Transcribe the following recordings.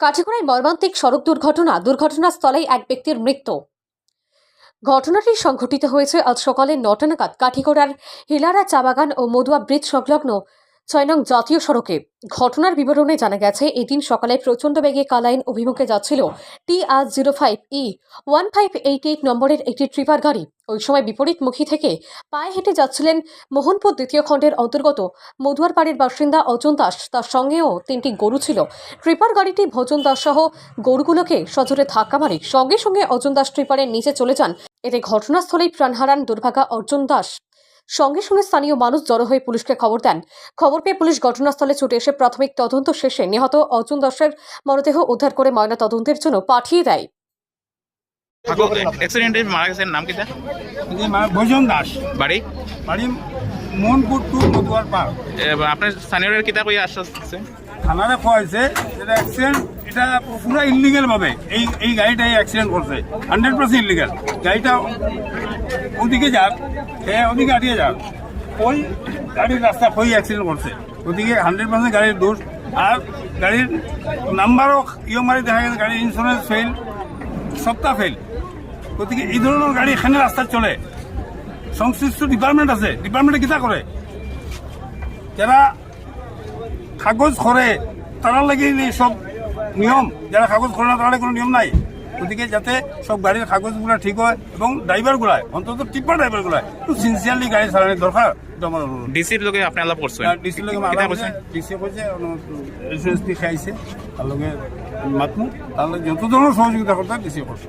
কাঠিগড়ায় মর্মান্তিক সড়ক দুর্ঘটনা, দুর্ঘটনাস্থলেই এক ব্যক্তির মৃত্যু। ঘটনাটি সংঘটিত হয়েছে আজ সকালে নটা নাগাদ কাঠিগোড়ার হিলারা চা বাগান ও মদুয়া ব্রিজ সংলগ্ন ছয় নং জাতীয় সড়কে। ঘটনার বিবরণে জানা গেছে, এদিন সকালে প্রচণ্ড বেগে কালাইন অভিমুখে যাচ্ছিল T R zero five E one five eight eight নম্বরের একটি ট্রিপার গাড়ি। ওই সময় বিপরীতমুখী থেকে পায়ে হেঁটে যাচ্ছিলেন মোহনপুর দ্বিতীয় খণ্ডের অন্তর্গত মধুয়ার বাড়ির বাসিন্দা অজন দাস। তার সঙ্গেও তিনটি গরু ছিল। ট্রিপার গাড়িটি ভোজন দাস সহ গরুগুলোকে সজোরে ধাক্কা মারে। সঙ্গে সঙ্গে অজন দাস ট্রিপারের নিচে চলে যান। এতে ঘটনাস্থলেই প্রাণ হারান দুর্ভাগা অর্জুন দাস। সঙ্গে সঙ্গে স্থানীয় মানুষ জড়ো হয়ে পুলিশকে খবর দেন। খবর পেয়ে পুলিশ ঘটনাস্থলে ছুটে এসে প্রাথমিক তদন্ত শেষে নিহত অর্জুন দাসের মরদেহ উদ্ধার করে ময়না তদন্তের জন্য পাঠিয়ে দেয়। থাকো অ্যাক্সিডেন্টে মারা গেছেন নাম কিটা ভোজন দাস। বাড়ি? বাড়ি মোহনপুর টু মধুয়ার পার আপনার স্থানীয় কিতা কই আশ্বাস দিচ্ছে থানারে কোয়া হয়েছে এটা অ্যাক্সিডেন্ট এটা পুরো ইলিগেল ভাবে। এই এই গাড়িটা অ্যাক্সিডেন্ট করছে। হান্ড্রেড পার্সেন্ট ইলিগেল গাড়িটা ওদিকে যাক হ্যাঁ ওদিকে আটিয়ে যাক। ওই গাড়ির রাস্তা হয়ে অ্যাক্সিডেন্ট করছে? ওদিকে হান্ড্রেড পার্সেন্ট গাড়ির দোষ। আর গাড়ির নাম্বারও ইয়ে মারি দেখা গেছে গাড়ির ইন্স্যুরেন্স ফেল সবটা ফেল গতিকে এই ধরনের গাড়ি এখানে রাস্তায় চলে। সংশ্লিষ্ট ডিপার্টমেন্ট আছে। ডিপার্টমেন্টে কিতা করে? যারা কাগজ করে তারা লাগে সব নিয়ম। যারা কাগজ করে না তারা কোনো নিয়ম নাই। গতিকে যাতে সব গাড়ির কাগজগুলো ঠিক হয় এবং ড্রাইভারগুলাই অন্তত টিপার ড্রাইভারগুলাই একটু সিনসিয়ারলি গাড়ি চালানোর দরকার। ডিসির লোকে আপনি আলাপ করছেন। ডিসি লগে কিতা করছেন? ডিসি কইছে ইন্স্যুরেন্স পি খাইছে। তার লগে মাতমু। তার লগে যত ধরনের সহযোগিতা করতে ডিসি করছে।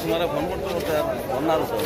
তোমার ফোন করতে করতে আর ফোন না হতো